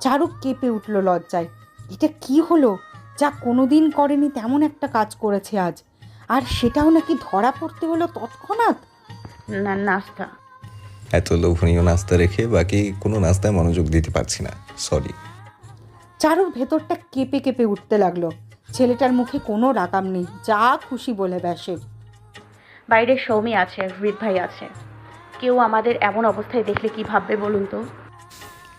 চারুক কেঁপে উঠল লজ্জায়। এটা কি হলো? যা কোনোদিন করেনি তেমন একটা কাজ করেছে আজ। আর সেটাও নাকি ধরা পড়তে হলো তৎক্ষণাৎ? না নাস্তা। এত লোভনীয় নাস্তা রেখে বাকি কোনো নাস্তায় মনোযোগ দিতে পারছি না। সরি চারুর ভেতরটা কেঁপে কেঁপে উঠতে লাগল। ছেলেটার মুখে কোনো রাগাম নেই। যা খুশি বলে ব্যাসে। বাইরে সৌমি আছে হৃদ ভাই আছে। কেউ আমাদের এমন অবস্থায় দেখলে কি ভাববে বলুন তো?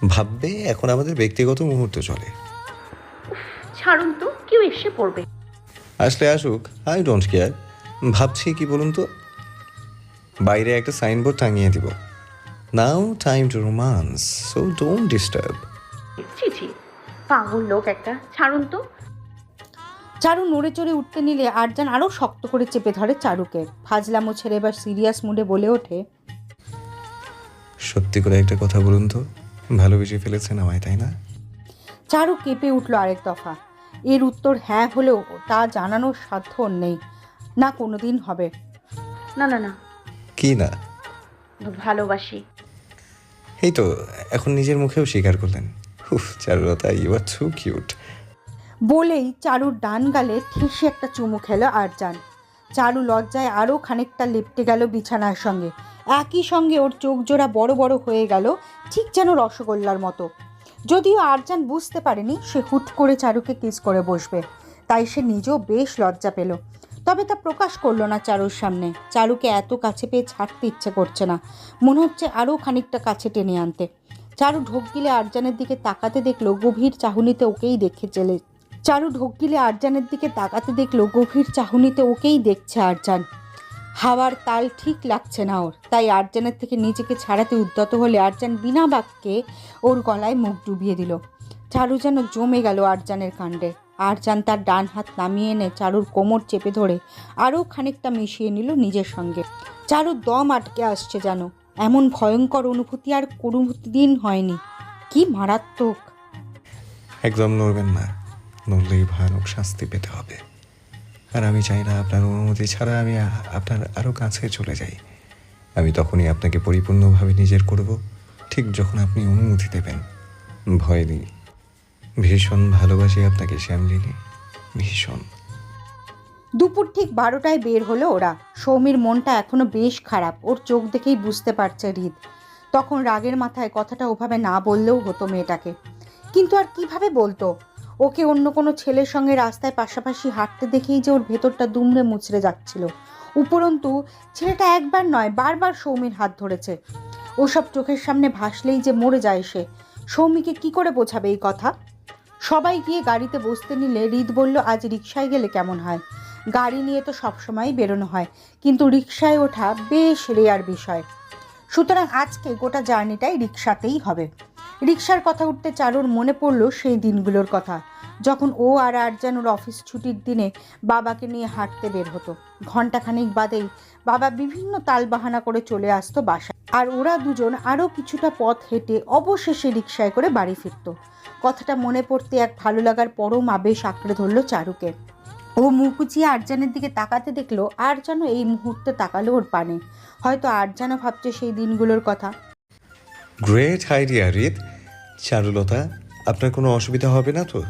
ভাববে এখন আমাদের ব্যক্তিগত মুহূর্ত চলে। ছাড়ুন তো কেউ এসে পড়বে। আসলে আসুক আই ডোন্ট কেয়ার। ভাবছি কি বলুন তো? বাইরে একটা সাইনবোর্ড টাঙিয়ে দিব। Now time to romance so don't disturb. ছি ছি পাগল লোক একটা ছাড়ুন তো। চারু নড়ে চড়ে উঠতে নিলে আরজান আরও শক্ত করে চেপে ধরে চারুকে। ফাজলামো ছেড়ে এবার সিরিয়াস মুডে বলে ওঠে সত্যি করে একটা কথা বলুন তো। ভালোবেসে ফেলেছেন আমায় তাই না? চারু কেঁপে উঠল আরেক দফা। এর উত্তর হ্যাঁ হলেও তা জানানোর সাধ্য ওর নেই। না কোনোদিন হবে। না না না। কি না? ভালোবাসি। এই তো এখন নিজের মুখেও স্বীকার করলেন। উফ Charulata you are too cute বলেই চারুর ডান গালে ঠেসে একটা চুমু খেলো আরজান। চারু লজ্জায় আরও খানিকটা লেপটে গেল বিছানার সঙ্গে। একই সঙ্গে ওর চোখ জোড়া বড় বড় হয়ে গেল, ঠিক যেন রসগোল্লার মতো। যদিও আরজান বুঝতে পারেনি সে হুট করে চারুকে কিস করে বসবে, তাই সে নিজেও বেশ লজ্জা পেল। তবে তা প্রকাশ করল না চারুর সামনে। চারুকে এত কাছে পেয়ে ছাড়তে ইচ্ছে করছে না, মনে হচ্ছে আরও খানিকটা কাছে টেনে আনতে। চারু ঢোক গিলে আরজানের দিকে তাকাতে দেখল, গভীর চাহনিতে ওকেই দেখে চলে চারু ঢোক গিলে আরজানের দিকে তাকাতে দেখল, গভীর চাহনিতে ওকেই দেখছে আরজান। হাওয়ার তাল ঠিক লাগছে না ওর। তাই আরজানের থেকে নিজেকে ছাড়াতে উদ্যত হলে আরজান বিনা বাক্যে ওর গলায় মুখ ডুবিয়ে দিল। চারু যেন জমে গেল আরজানের কাণ্ডে। আরজান তার ডান হাত নামিয়ে এনে চারুর কোমর চেপে ধরে আরও খানিকটা মিশিয়ে নিল নিজের সঙ্গে। চারুর দম আটকে আসছে যেন। এমন ভয়ঙ্কর অনুভূতি আর কোনো দিন হয়নি। কি মারাত্মক। একদম নড়বেন না। নড়লেই ভয়ানক শাস্তি পেতে হবে। আর আমি চাই না আপনার অনুমতি ছাড়া আমি আপনার আরও কাছে চলে যাই। আমি তখনই আপনাকে পরিপূর্ণভাবে নিজের করব, ঠিক যখন আপনি অনুমতি দেবেন। ভয় নেই। ভীষণ ভালোবাসি আপনাকে, শ্যামলিনী। ভীষণ। দুপুর ঠিক বারোটায় বের হলো ওরা। সৌমির মনটা এখনও বেশ খারাপ, ওর চোখ দেখেই বুঝতে পারছে হৃদ। তখন রাগের মাথায় কথাটা ওভাবে না বললেও হতো মেয়েটাকে। কিন্তু আর কীভাবে বলতো? ওকে অন্য কোনো ছেলের সঙ্গে রাস্তায় পাশাপাশি হাঁটতে দেখেই যে ওর ভেতরটা দুমড়ে মুচড়ে যাচ্ছিল। উপরন্তু, ছেলেটা একবার নয়, বারবার সৌমির হাত ধরেছে। ওসব চোখের সামনে ভাসলেই যে মরে যায় সে। সৌমিকে কি করে বোঝাবে এই কথা? সবাই গিয়ে গাড়িতে বসতে নিলে হৃদ বলল, আজ রিক্সায় গেলে কেমন হয়? গাড়ি নিয়ে তো সবসময়ই বেরোনো হয়, কিন্তু রিক্সায় ওঠা বেশ রেয়ার বিষয়। সুতরাং আজকে গোটা জার্নিটাই রিক্সাতেই হবে। রিক্সার কথা উঠতে চারুর মনে পড়ল সেই দিনগুলোর কথা। যখন ও আর আরজানুর অফিস ছুটির দিনে বাবাকে নিয়ে হাঁটতে বের হতো। ঘন্টাখানিক বাদেই বাবা বিভিন্ন তালবাহানা করে চলে আসতো বাসায়। আর ওরা দুজন আরও কিছুটা পথ হেঁটে অবশেষে রিক্সায় করে বাড়ি ফিরতো। কথাটা মনে পড়তে এক ভালো লাগার পরম আবেশ আঁকড়ে ধরল চারুকে। ও মুখ উঁচিয়ে আরজানের দিকে তাকাতে দেখল আর যেন এই মুহূর্তে তাকালো ওর পানে। হয়তো আরজানও ভাবছে সেই দিনগুলোর কথা। গ্রেট আইডিয়া রিত চারুলতা আপনার কোনো অসুবিধা হবে না তো?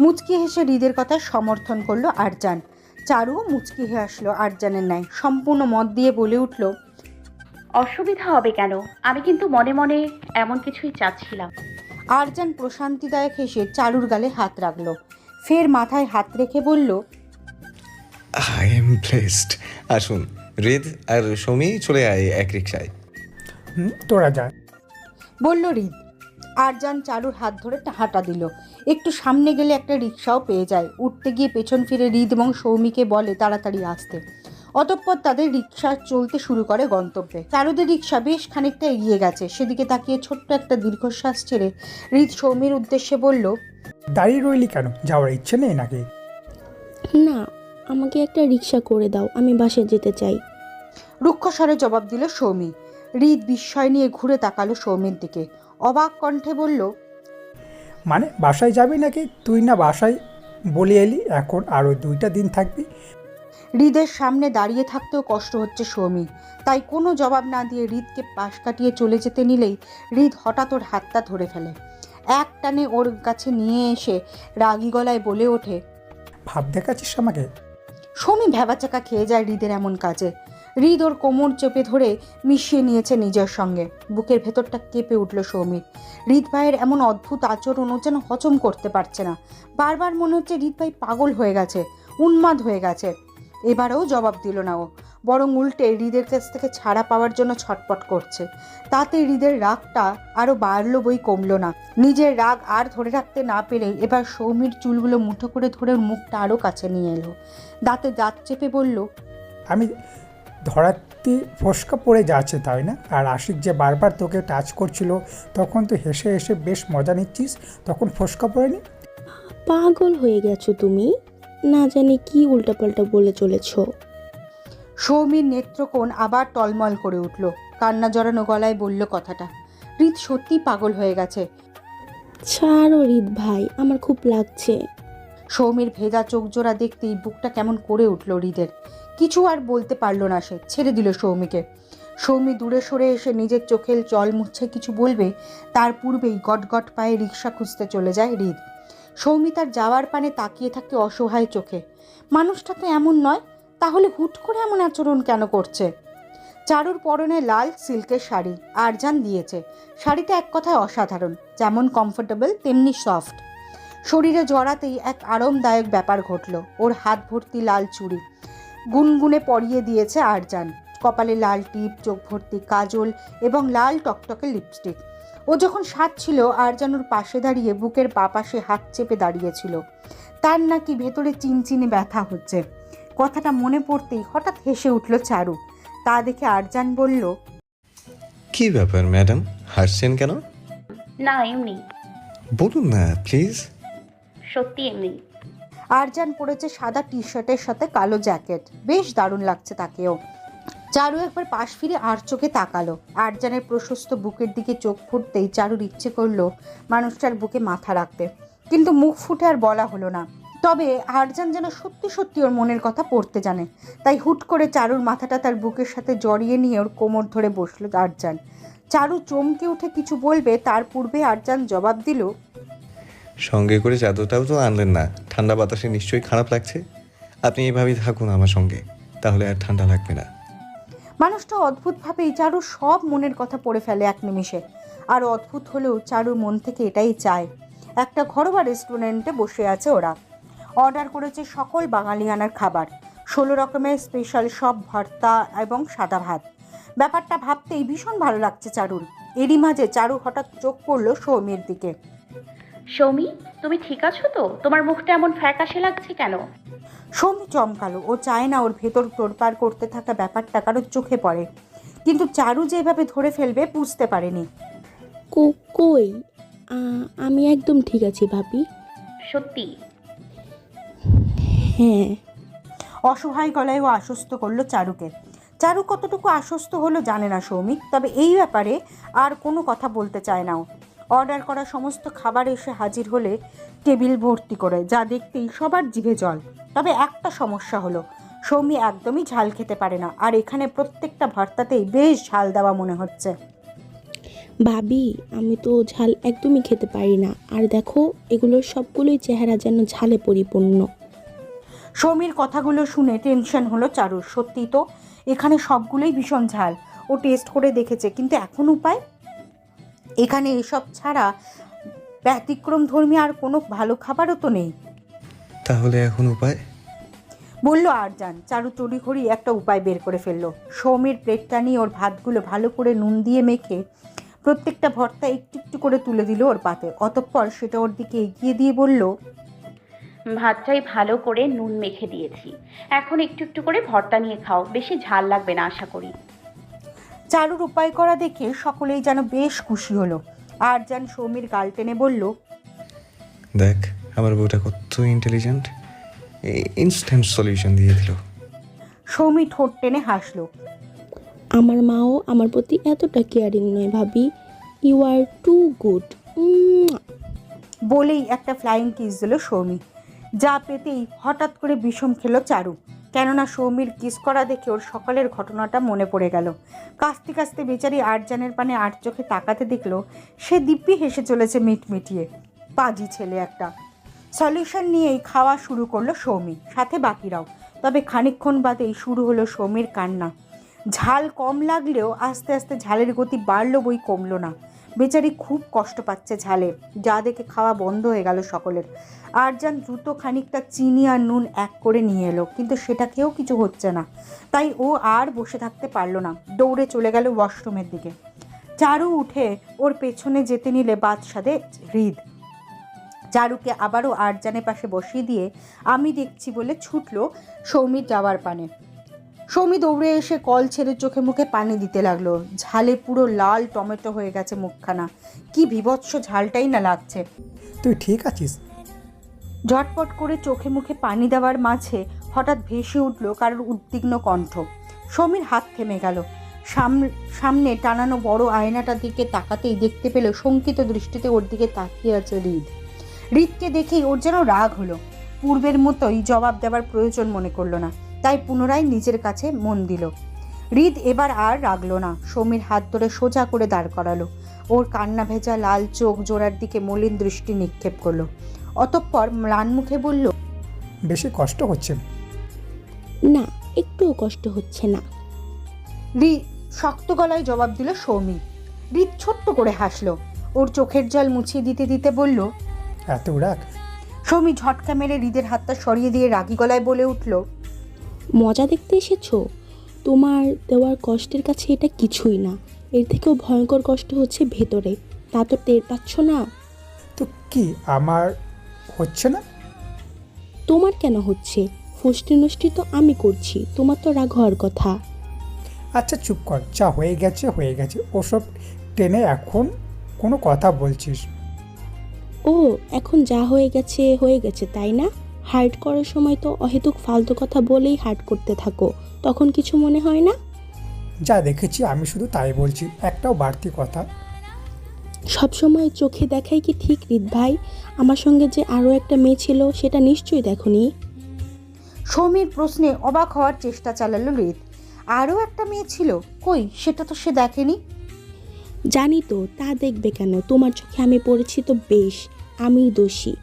মুচকি হেসে হৃদের কথা সমর্থন করল আরজান। চারু মুচকি হেসে আসলো আরজানের ন্যায়। সম্পূর্ণ মত দিয়ে বলে উঠল অসুবিধা হবে কেন? আমি কিন্তু মনে মনে এমন কিছুই চাচ্ছিলাম। আরজান প্রশান্তিদায়ক হেসে চারুর গালে হাত রাখল। ফের মাথায় হাত রেখে বলল আই এম ব্লেসড আসুন রিদ আর সমী চলে আয় এক রিক্সায় হুম, তোরা যা। বলল হৃদ আরজান চারুর হাত ধরে হাঁটা দিল। একটু সামনে গেলে একটা রিক্সাও পেয়ে যায়। উঠতে গিয়ে পেছন ফিরে হৃদ এবং সৌমিকে বলে তাড়াতাড়ি আসতে। অতঃপর তাদের রিক্সা চলতে শুরু করে গন্তব্যে। চারুদের রিক্সা বেশ খানিকটা এগিয়ে গেছে। সেদিকে তাকিয়ে ছোট্ট একটা দীর্ঘশ্বাস ছেড়ে হৃদ সৌমির উদ্দেশ্যে বলল দাঁড়িয়ে রইলি কেন? যাওয়ার ইচ্ছে নেই নাকি? না আমাকে একটা রিক্সা করে দাও। আমি বাসে যেতে চাই। রুক্ষস্বরে জবাব দিল সৌমি। হৃদ বিস্ময় নিয়ে ঘুরে তাকালো সৌমির দিকে। অবাক কণ্ঠে বলল মানে বাসায় যাবি নাকি? তুই না বাসায় বলে এলি এখন আরও দুইটা দিন থাকবি? হৃদের সামনে দাঁড়িয়ে থাকতেও কষ্ট হচ্ছে সৌমি। তাই কোনো জবাব না দিয়ে হৃদকে পাশ কাটিয়ে চলে যেতে নিলেই হৃদ হঠাৎ ওর হাতটা ধরে ফেলে। এক টানে ওর কাছে নিয়ে এসে রাগী গলায় বলে ওঠে ভাব দেখাচ্ছিস আমাকে? সৌমি ভ্যাবাচাকা খেয়ে যায় হৃদের এমন কাজে। হৃদ ওর কোমর চেপে ধরে মিশিয়ে নিয়েছে নিজের সঙ্গে। বুকের ভেতরটা কেঁপে উঠল সৌমির। হৃদ ভাইয়ের এমন অদ্ভুত আচরণ ও যেন হজম করতে পারছে না। বারবার মনে হচ্ছে হৃদ ভাই পাগল হয়ে গেছে, উন্মাদ হয়ে গেছে। এবারেও জবাব দিল না ও। বরং উল্টে হৃদের কাছ থেকে ছাড়া পাওয়ার জন্য ছটপট করছে। তাতে হৃদের রাগটা আরও বাড়লো বই কমলো না। নিজের রাগ আর ধরে রাখতে না পেরে এবার সৌমির চুলগুলো মুঠো করে ধরে মুখটা আরও কাছে নিয়ে এলো। দাঁতে দাঁত চেপে বলল, আমি ধরাতে ফসকা পড়ে যাচ্ছে তাই না? আর আশিক যে বারবার তোকে টাচ করছিল তখন তো হেসে হেসে বেশ মজা নিচ্ছিস তখন ফসকা পড়েনি? পাগল হয়ে গেছো তুমি। না জানি কি উল্টাপাল্টা বলে চলেছো। সৌমির নেত্রকোণ আবার টলমল করে উঠল। কান্না জড়ানো গলায় বলল কথাটা। হৃদ সত্যি পাগল হয়ে গেছে। ছাড়ো রিত ভাই আমার খুব লাগছে। সৌমির ভেজা চোখ জোড়া দেখতেই বুকটা কেমন করে উঠল হৃদের কিছু আর বলতে পারল না সে। ছেড়ে দিল সৌমিকে। সৌমি দূরে সরে এসে নিজের চোখের জল মুছে কিছু বলবে, তার পূর্বেই গটগট পায়ে রিক্সা খুঁজতে চলে যায় হৃদ। সৌমি তার যাওয়ার পানে তাকিয়ে থাকে অসহায় চোখে। মানুষটা তো এমন নয়, তাহলে হুট করে এমন আচরণ কেন করছে? চারুর পরনে লাল সিল্কের শাড়ি, আরজান দিয়েছে। শাড়িটা এক কথায় অসাধারণ, যেমন কমফোর্টেবল, তেমনি সফট। শরীরে জড়াতেই এক আরামদায়ক ব্যাপার ঘটল, ওর হাত ভর্তি লাল চুড়ি। গুনগুনে পরিয়ে দিয়েছে আরজান। কপালে লাল টিপ চোখ ভর্তি কাজল এবং লাল টকটকে লিপস্টিক। ও যখন সাত সাজছিল আরজানুর পাশে দাঁড়িয়ে বুকের বাপাশে হাত চেপে দাঁড়িয়েছিল। তার নাকি ভেতরে চিনচিনে ব্যথা হচ্ছে। কথাটা মনে পড়তেই হঠাৎ হেসে উঠল চারু। তা দেখে আরজান বলল কি ব্যাপার ম্যাডাম? হাসছেন কেন? না এমনি। বলুন না প্লিজ। সত্যি এমনি। আরজান পরেছে সাদা টি শার্টের সাথে কালো জ্যাকেট। বেশ দারুণ লাগছে তাকেও। চারু একবার পাশ ফিরে আর চোখে তাকালো। আরজানের প্রশস্ত বুকের দিকে চোখ ফুটতেই চারুর ইচ্ছে করল মানুষটার বুকে মাথা রাখতে। কিন্তু মুখ ফুটে আর বলা হলো না। তবে আরজান যেন সত্যি সত্যি ওর মনের কথা পড়তে জানে। তাই হুট করে চারুর মাথাটা তার বুকের সাথে জড়িয়ে নিয়ে ওর কোমর ধরে বসল আরজান। চারু চমকে উঠে কিছু বলবে, তার পূর্বে আরজান জবাব দিল সঙ্গে করে চাদরটাও তো আনলেন না। ঠান্ডা বাতাসে নিশ্চয়ই খারাপ লাগছে। আপনি এভাবেই থাকুন আমার সঙ্গে, তাহলে আর ঠান্ডা লাগবে না। মানুষটা অদ্ভুতভাবেই চারু সব মনের কথা পড়ে ফেলে এক নিমিষে। আর অদ্ভুত হলেও চারুর মন থেকে এটাই চায়। একটা ঘরোয়া রেস্টুরেন্টে বসে আছে ওরা। অর্ডার করেছে সকল বাঙালিয়ানার খাবার। ষোলো রকমের স্পেশাল সব ভর্তা এবং সাদা ভাত। ব্যাপারটা ভাবতেই ভীষণ ভালো লাগছে চারুর। এরই মাঝে চারু হঠাৎ চোখ পড়ল সৌমির দিকে। সৌমি তুমি ঠিক আছো তো? তোমার মুখটা এমন ফ্যাকাশে লাগছে কেন? সৌমি চমকালো ও চায় না ওর ভেতর তোড়পাড় করতে থাকা ব্যাপারটা কারোর চোখে পড়ে। কিন্তু চারু যে এভাবে ধরে ফেলবে বুঝতে পারেনি। কো- কই আ, আমি একদম ঠিক আছি ভাবি। সত্যি? হ্যাঁ। অসহায় গলায় ও আশ্বস্ত করল চারুকে। চারু কতটুকু আশ্বস্ত হলো জানে না সৌমিক তবে এই ব্যাপারে আর কোনো কথা বলতে চায় না ও। অর্ডার করা সমস্ত খাবার এসে হাজির হলে টেবিল ভর্তি করে যা দেখতেই সবার জিভে জল। তবে একটা সমস্যা হলো সৌমি একদমই ঝাল খেতে পারে না আর এখানে প্রত্যেকটা ভর্তাতেই বেশ ঝাল দেওয়া মনে হচ্ছে। ভাবি আমি তো ঝাল একদমই খেতে পারি না আর দেখো এগুলোর সবগুলোই চেহারা যেন ঝালে পরিপূর্ণ। সৌমির কথাগুলো শুনে টেনশন হলো চারুর। সত্যি তো এখানে সবগুলোই ভীষণ ঝাল। ও টেস্ট করে দেখেছে কিন্তু এখন উপায়? এখানে এসব ছাড়া ব্যতিক্রম ধর্মী আর কোনো ভালো খাবারও তো নেই। তাহলে এখন উপায়? বলল আরজান। চারু তড়িঘড়ি একটা উপায় বের করে ফেলল। সৌমির প্লেটটা নিয়ে ওর ভাতগুলো ভালো করে নুন দিয়ে মেখে প্রত্যেকটা ভর্তা একটু একটু করে তুলে দিল ওর পাতে। অতঃপর সেটা ওর দিকে এগিয়ে দিয়ে বলল ভাতটাই ভালো করে নুন মেখে দিয়েছি। এখন একটু একটু করে ভর্তা নিয়ে খাও। বেশি ঝাল লাগবে না আশা করি। চারুর উপায় করা দেখে সকলেই যেন বেশ খুশি হলো। আরজান সৌমির গাল টেনে বলল দেখ আমার বউটা কত ইন্টেলিজেন্ট ইনস্ট্যান্ট সলিউশন দিয়ে দিল। সৌমি ঠোঁট টেনে হাসলো। আমার মাও আমার প্রতি এতটা কেয়ারিং নয় ভাবি। ইউ আর টু গুড বলেই একটা ফ্লাইং কিস দিল সৌমি। যা পেতেই হঠাৎ করে বিষম খেলো চারু। কেননা সৌমির কিস করা দেখে ওর সকালের ঘটনাটা মনে পড়ে গেল। কাস্তে কাস্তে বেচারি আটজানের পানে আট চোখে তাকাতে দেখল, সে দিব্যি হেসে চলেছে মিটমিটিয়ে। পাজি ছেলে একটা। সলিউশন নিয়েই খাওয়া শুরু করল সৌমি, সাথে বাকিরাও। তবে খানিকক্ষণ বাদেই শুরু হলো সৌমির কান্না। ঝাল কম লাগলেও আস্তে আস্তে ঝালের গতি বাড়লো বই কমলো না। বেচারি খুব কষ্ট পাচ্ছে ঝালে। যা দেখে খাওয়া বন্ধ হয়ে গেল সকলের। আরজান দ্রুত খানিকটা চিনি আর নুন এক করে নিয়ে এলো, কিন্তু সেটাকেও কিছু হচ্ছে না। তাই ও আর বসে থাকতে পারল না। দৌড়ে চলে গেল ওয়াশরুমের দিকে। চারু উঠে ওর পেছনে যেতে নিলে বাদশাদে হৃদ। চারুকে আবারও আরজানের পাশে বসিয়ে দিয়ে, আমি দেখছি বলে ছুটলো সৌমির যাওয়ার পানে। সৌমি দৌড়ে এসে কল ছেড়ে চোখে মুখে পানি দিতে লাগল। ঝালে পুরো লাল টমেটো হয়ে গেছে মুখখানা। কি বিভৎস ঝালটাই না লাগছে। তুই ঠিক আছিস? ঝটপট করে চোখে মুখে পানি দেওয়ার মাঝে হঠাৎ ভেসে উঠল কারোর উদ্বিগ্ন কণ্ঠ। সমীর হাত থেমে গেল। সাম- সামনে টানানো বড় আয়নাটার দিকে তাকাতেই দেখতে পেল শঙ্কিত দৃষ্টিতে ওর দিকে তাকিয়ে আছে হৃদ। হৃদকে দেখেই ওর যেন রাগ হলো। পূর্বের মতোই জবাব দেওয়ার প্রয়োজন মনে করল না। তাই পুনরায় নিজের কাছে মন দিল। হৃদ এবার আর রাগল না। সমীর হাত ধরে সোজা করে দাঁড় করালো। ওর কান্না ভেজা লাল চোখ জোড়ার দিকে মলিন দৃষ্টি নিক্ষেপ করল। অতঃপর ম্লান মুখে বলল বেশি কষ্ট হচ্ছে না। একটুও কষ্ট হচ্ছে না। রি শক্ত গলায় জবাব দিল সৌমি হৃদ ছোট্ট করে হাসলো। ওর চোখের জল মুছিয়ে দিতে দিতে বলল এত রাগ। সৌমি ঝটকা মেরে হৃদের হাতটা সরিয়ে দিয়ে রাগি গলায় বলে উঠল মজা দেখতে এসেছ? তোমার দেওয়ার কষ্টের কাছে এটা কিছুই না। এর থেকেও ভয়ঙ্কর কষ্ট হচ্ছে ভেতরে। তা তো টের পাচ্ছ না? তো কি আমার হচ্ছে না? তোমার কেন হচ্ছে? ফষ্টি নষ্টি তো আমি করছি তোমার তো রাগ হওয়ার কথা। আচ্ছা চুপ কর। যা হয়ে গেছে হয়ে গেছে। ওসব টেনে এখন কোনো কথা বলছিস। ও এখন যা হয়ে গেছে হয়ে গেছে তাই না? হার্ট করার সময় তো অহেতুক ফালতু কথা বলেই হার্ট করতে থাকো তখন কিছু মনে হয় না? যা দেখেছি আমি শুধু তাই বলছি একটাও বাড়তি কথা। সবসময় চোখে দেখাই কি ঠিক রিত ভাই? আমার সঙ্গে যে আরও একটা মেয়ে ছিল সেটা নিশ্চয়ই দেখনি। সৌমির প্রশ্নে অবাক হওয়ার চেষ্টা চালালো হৃদ আরও একটা মেয়ে ছিল কই সেটা তো সে দেখেনি? জানি তো তা দেখবে কেন? তোমার চোখে আমি পড়েছি তো বেশ আমিই দোষী।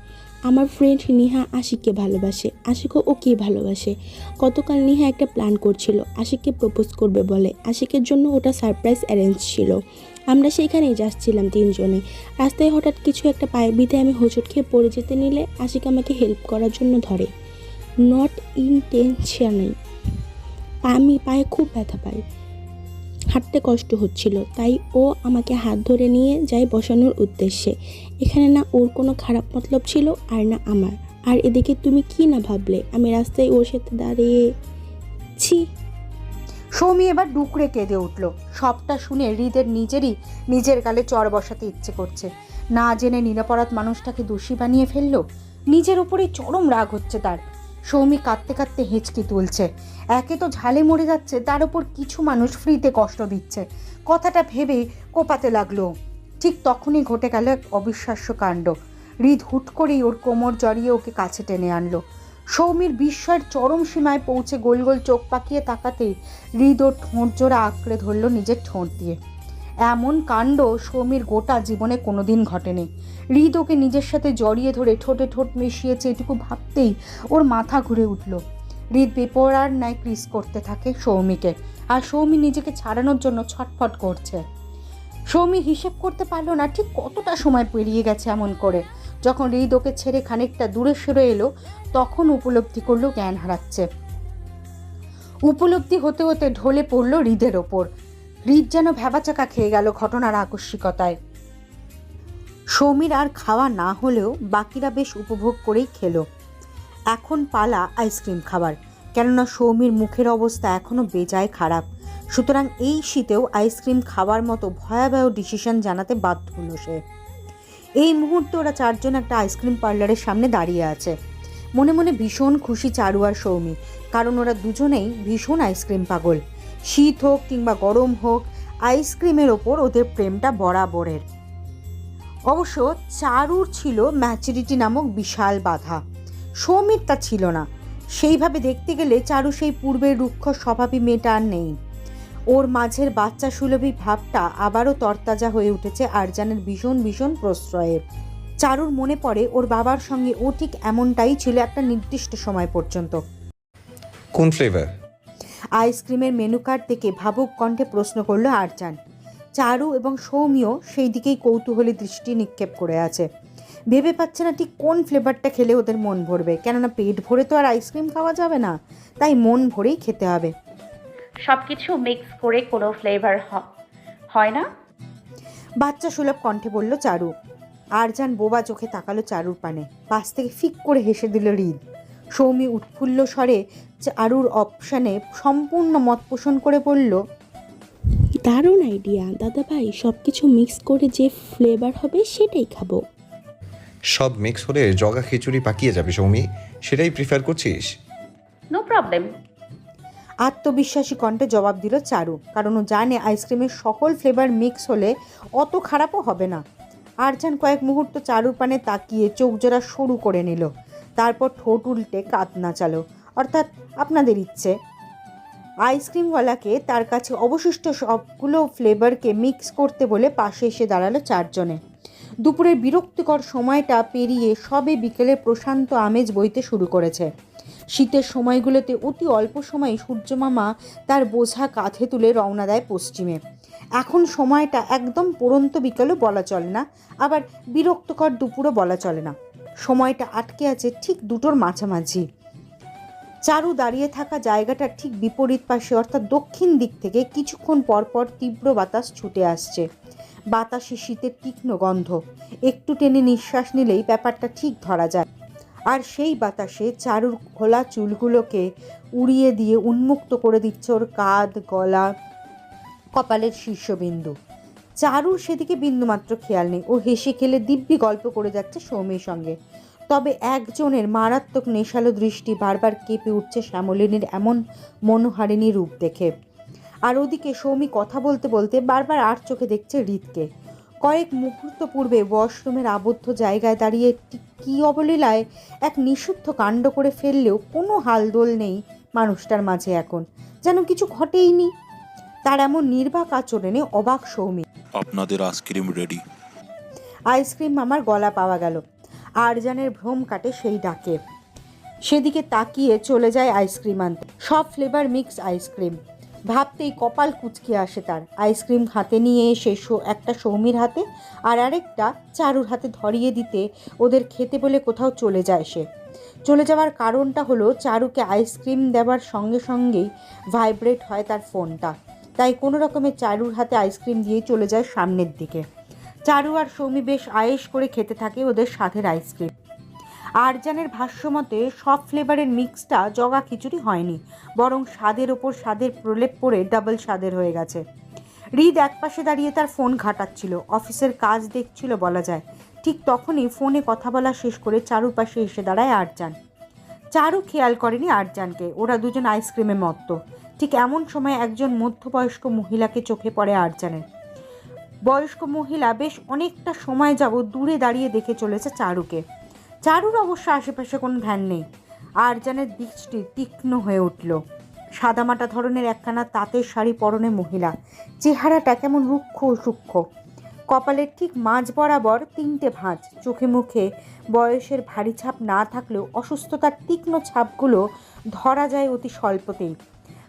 আমার ফ্রেন্ড নিহা আশিককে ভালোবাসে। আশিকও ওকে ভালোবাসে। গতকাল নিহা একটা প্ল্যান করছিল। আশিককে প্রপোজ করবে বলে। আশিকের জন্য ওটা সারপ্রাইজ অ্যারেঞ্জ ছিল। আমরা সেইখানেই যাচ্ছিলাম তিনজনে। রাস্তায় হঠাৎ কিছু একটা পায়ে বিধে আমি হোঁচট খেয়ে পড়ে যেতে নিলে আশিক আমাকে হেল্প করার জন্য ধরে। নট ইনটেনশনাল আমি পায়ে খুব ব্যথা পাই। হাঁটতে কষ্ট হচ্ছিল। তাই ও আমাকে হাত ধরে নিয়ে যায় বসানোর উদ্দেশ্যে। এখানে না ওর কোনো খারাপ মতলব ছিল আর না আমার। আর এদিকে তুমি কি না ভাবলে? আমি রাস্তায় ওর সাথে দাঁড়িয়ে ছি। সৌমি এবার ডুকরে কেঁদে উঠল। সবটা শুনে হৃদের নিজেরই নিজের গালে চর বসাতে ইচ্ছে করছে। না জেনে নিরাপরাধ মানুষটাকে দোষী বানিয়ে ফেলল? নিজের উপরে চরম রাগ হচ্ছে তার। সৌমি কাঁদতে কাঁদতে হেঁচকি তুলছে। একে তো ঝালে মরে যাচ্ছে, তার উপর কিছু মানুষ ফ্রিতে কষ্ট দিচ্ছে। কথাটা ভেবে কোপাতে লাগল। ঠিক তখনই ঘটে গেল এক অবিশ্বাস্য কাণ্ড। হৃদ হুট করেই ওর কোমর জড়িয়ে ওকে কাছে টেনে আনলো। সৌমির বিস্ময়ের চরম সীমায় পৌঁছে গোল গোল চোখ পাকিয়ে তাকাতেই হৃদ ওর ঠোঁট জোড়া আঁকড়ে ধরল নিজের ঠোঁট দিয়ে। এমন কাণ্ড সৌমির গোটা জীবনে কোনোদিন ঘটেনি। হৃদ ওকে নিজের সাথে জড়িয়ে ধরে ঠোঁটে ঠোঁট মিশিয়েছে এটুকু ভাবতেই ওর মাথা ঘুরে উঠল। হৃদ বেপরার ন্যায় ক্রিস করতে থাকে সৌমিকে আর সৌমি নিজেকে ছাড়ানোর জন্য ছটফট করছে। সৌমি হিসেব করতে পারল না ঠিক কতটা সময় পেরিয়ে গেছে এমন করে। যখন হৃদ ওকে ছেড়ে খানিকটা দূরে সরে এলো, তখন উপলব্ধি করল জ্ঞান হারাচ্ছে। উপলব্ধি হতে হতে ঢলে পড়ল হৃদের ওপর। হৃদ যেন ভ্যাবাচাকা খেয়ে গেল ঘটনার আকস্মিকতায়। সৌমির আর খাওয়া না হলেও বাকিরা বেশ উপভোগ করেই খেলো। এখন পালা আইসক্রিম খাবার, কেননা সৌমির মুখের অবস্থা এখনও বেজায় খারাপ। সুতরাং এই শীতেও আইসক্রিম খাওয়ার মতো ভয়াবহ ডিসিশন জানাতে বাধ্য হলো সে। এই মুহূর্তে ওরা চারজন একটা আইসক্রিম পার্লারের সামনে দাঁড়িয়ে আছে। মনে মনে ভীষণ খুশি চারু আর সৌমি, কারণ ওরা দুজনেই ভীষণ আইসক্রিম পাগল। শীত হোক কিংবা গরম হোক, আইসক্রিমের ওপর ওদের প্রেমটা বরাবরের। অবশ্য চারুর ছিল ম্যাচুরিটি নামক বিশাল বাধা। সৌমির তা ছিল না। সেইভাবে দেখতে গেলে চারু সেই পূর্বের রুক্ষ স্বভাবী মেয়েটা আর নেই। ওর মাঝের বাচ্চা সুলভী ভাবটা আবারও তরতাজা হয়ে উঠেছে আরজানের ভীষণ ভীষণ প্রশ্রয়ে। চারুর মনে পড়ে ওর বাবার সঙ্গে ও ঠিক এমনটাই ছিল একটা নির্দিষ্ট সময় পর্যন্ত। কোন ফ্লেভার আইসক্রিমের মেনু কার্ড দেখে ভাবুক কণ্ঠে প্রশ্ন করল আরজান চারু এবং সৌমিও সেই দিকেই কৌতূহলী দৃষ্টি নিক্ষেপ করে আছে। ভেবে পাচ্ছে না ঠিক কোন ফ্লেভারটা খেলে ওদের মন ভরবে। কেননা পেট ভরে তো আর আইসক্রিম খাওয়া যাবে না তাই মন ভরেই খেতে হবে। সব কিছু মিক্স করে কোনো ফ্লেভার হয় না? বাচ্চা সুলভ কণ্ঠে বলল চারু। আরজান বোবা চোখে তাকালো চারুর পানে। পাশ থেকে ফিক করে হেসে দিল হৃদ সৌমি উৎফুল্ল স্বরে চারুর অপশানে সম্পূর্ণ মত পোষণ করে বলল দারুণ আইডিয়া দাদা ভাই সব কিছু মিক্স করে যে ফ্লেভার হবে সেটাই খাব। সব মিক্স হলে জগা খিচুড়ি পাকিয়ে যাবে সৌমি সেটাই প্রিফার করছিস? নো প্রবলেম আত্মবিশ্বাসী কণ্ঠে জবাব দিল চারু কারণ ও জানে আইসক্রিমের সকল ফ্লেভার মিক্স হলে অত খারাপও হবে না। আরজান কয়েক মুহূর্ত চারুর পানে তাকিয়ে চোখ জোড়া সরু করে নিল তারপর ঠোঁট উল্টে কাত নাচালো অর্থাৎ আপনাদের ইচ্ছে। আইসক্রিমওয়ালাকে তার কাছে অবশিষ্ট সবগুলো ফ্লেভারকে মিক্স করতে বলে পাশে এসে দাঁড়াল চারজনে। দুপুরের বিরক্তিকর সময়টা পেরিয়ে সবে বিকেলে প্রশান্ত আমেজ বইতে শুরু করেছে। শীতের সময়গুলোতে অতি অল্প সময়ে সূর্যমামা তার বোঝা কাঁধে তুলে রওনা দেয় পশ্চিমে। এখন সময়টা একদম পড়ন্ত বিকেলও বলা চলে না, আবার বিরক্তকর দুপুরও বলা চলে না। সময়টা আটকে আছে ঠিক দুটোর মাঝামাঝি। চারু দাঁড়িয়ে থাকা জায়গাটার ঠিক বিপরীত পাশে, অর্থাৎ দক্ষিণ দিক থেকে কিছুক্ষণ পরপর তীব্র বাতাস ছুটে আসছে। বাতাসে শীতের তীক্ষ্ণ গন্ধ। একটু টেনে নিঃশ্বাস নিলেই ব্যাপারটা ঠিক ধরা যায়। আর সেই বাতাসে চারুর খোলা চুলগুলোকে উড়িয়ে দিয়ে উন্মুক্ত করে দিচ্ছে ওর কাঁধ, গলা, কপালের শীর্ষবিন্দু। চারুর সেদিকে বিন্দুমাত্র খেয়াল নেই। ও হেসে খেলে দিব্যি গল্প করে যাচ্ছে সৌমির সঙ্গে। তবে একজনের মারাত্মক নেশালো দৃষ্টি বারবার কেঁপে উঠছে শ্যামলিনীর এমন মনোহারিণী রূপ দেখে। আর ওদিকে সৌমি কথা বলতে বলতে বারবার আর চোখে দেখছে হৃদকে। কয়েক মুহূর্ত পূর্বে ওয়াশরুমের আবদ্ধ জায়গায় দাঁড়িয়ে কী অবলীলায় এক নিষিদ্ধ কাণ্ড করে ফেললেও কোনো হালদোল নেই মানুষটার মাঝে এখন। যেন কিছু ঘটেইনি। তার এমন নির্বাক আচরণে অবাক সৌমি। আপনাদের আইসক্রিম রেডি। আইসক্রিম আমার গলা পাওয়া গেল। আরজানের ভ্রম কাটে সেই ডাকে। সেদিকে তাকিয়ে চলে যায় আইসক্রিম আনতে। সব ফ্লেভার মিক্স আইসক্রিম। ভাবতেই কপাল কুচকে আসে তার। আইসক্রিম হাতে নিয়ে এসে একটা সৌমির হাতে আর আরেকটা চারুর হাতে ধরিয়ে দিতে ওদের খেতে বলে কোথাও চলে যায় সে। চলে যাওয়ার কারণটা হলো চারুকে আইসক্রিম দেওয়ার সঙ্গে সঙ্গেই ভাইব্রেট হয় তার ফোনটা। তাই কোনো রকমে চারুর হাতে আইসক্রিম দিয়ে চলে যায় সামনের দিকে। চারু আর সৌমি বেশ আয়েশ করে খেতে থাকে ওদের স্বাদের আইসক্রিম। আরজানের ভাষ্যমতে সব ফ্লেভারের মিক্সটা জগা খিচুড়ি হয়নি, বরং স্বাদের ওপর স্বাদের প্রলেপ পড়ে ডাবল স্বাদের হয়ে গেছে। হৃদ একপাশে দাঁড়িয়ে তার ফোন ঘাটাচ্ছিল, অফিসের কাজ দেখছিল বলা যায়। ঠিক তখনই ফোনে কথা বলা শেষ করে চারুর পাশে এসে দাঁড়ায় আরজান। চারু খেয়াল করেনি আরজানকে, ওরা দুজন আইসক্রিমে মত্ত। ঠিক এমন সময় একজন মধ্যবয়স্ক মহিলাকে চোখে পড়ে আরজানের। বয়স্ক মহিলা বেশ অনেকটা সময় যাবৎ দূরে দাঁড়িয়ে দেখে চলেছে চারুকে। চারুর অবশ্য আশেপাশে কোনো ধ্যান নেই। আর আরজানের দৃষ্টি তীক্ষ্ণ হয়ে উঠল। সাদামাটা ধরনের একখানা তাঁতের শাড়ি পরনে মহিলা। চেহারাটা কেমন রুক্ষ ও সূক্ষ্ম। কপালের ঠিক মাঝ বরাবর তিনটে ভাঁজ। চোখে মুখে বয়সের ভারী ছাপ না থাকলেও অসুস্থতার তীক্ষ্ণ ছাপগুলো ধরা যায় অতি স্বল্পতেই।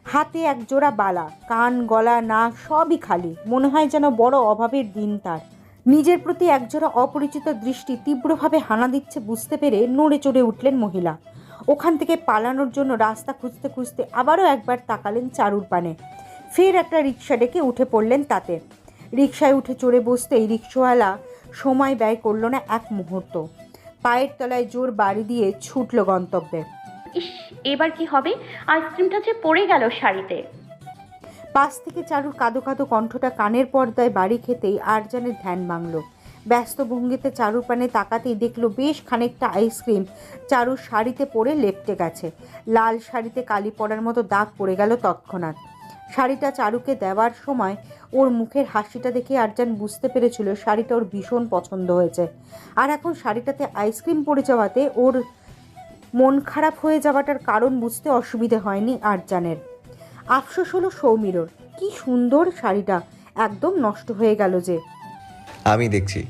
হাতে এক জোড়া বালা, কান, গলা, নাক সবই খালি। মনে হয় যেন বড় অভাবের দিন তার। নিজের প্রতি একজোড়া অপরিচিত দৃষ্টি তীব্রভাবে হানা দিচ্ছে বুঝতে পেরে নড়ে চড়ে উঠলেন মহিলা। ওখান থেকে পালানোর জন্য রাস্তা খুঁজতে খুঁজতে আবারও একবার তাকালেন চারুর পানে। ফের একটা রিক্সা ডেকে উঠে পড়লেন তাতে। রিক্সায় উঠে চড়ে বসতেই রিক্সাওয়ালা সময় ব্যয় করল না এক মুহূর্ত। পায়ের তলায় জোর বাড়ি দিয়ে ছুটল গন্তব্যে। ইস, এবার কি হবে? আইসক্রিমটা যে পড়ে গেল শাড়িতে। পাশ থেকে চারুর কাদো কাদো কণ্ঠটা কানের পর্দায় বাড়ি খেতেই আরজানের ধ্যান ভাঙল। ব্যস্ত ভঙ্গিতে চারুর পানে তাকাতেই দেখল বেশ খানিকটা আইসক্রিম। চারুর শাড়িতে পরে লেপটে গেছে। লাল শাড়িতে কালি পড়ার মতো দাগ পড়ে গেল তৎক্ষণাৎ। শাড়িটা চারুকে দেওয়ার সময় ওর মুখের হাসিটা দেখে আরজান বুঝতে পেরেছিল শাড়িটা ওর ভীষণ পছন্দ হয়েছে। আর এখন শাড়িটাতে আইসক্রিম পড়ে যাওয়াতে ওর মন খারাপ হয়ে যাওয়াটার কারণ বুঝতে অসুবিধে হয়নি আরজানের। আফসোস হলো সৌমিরর। কি সুন্দর শাড়িটা। একদম নষ্ট হয়ে গেল যে। আমি দেখছি।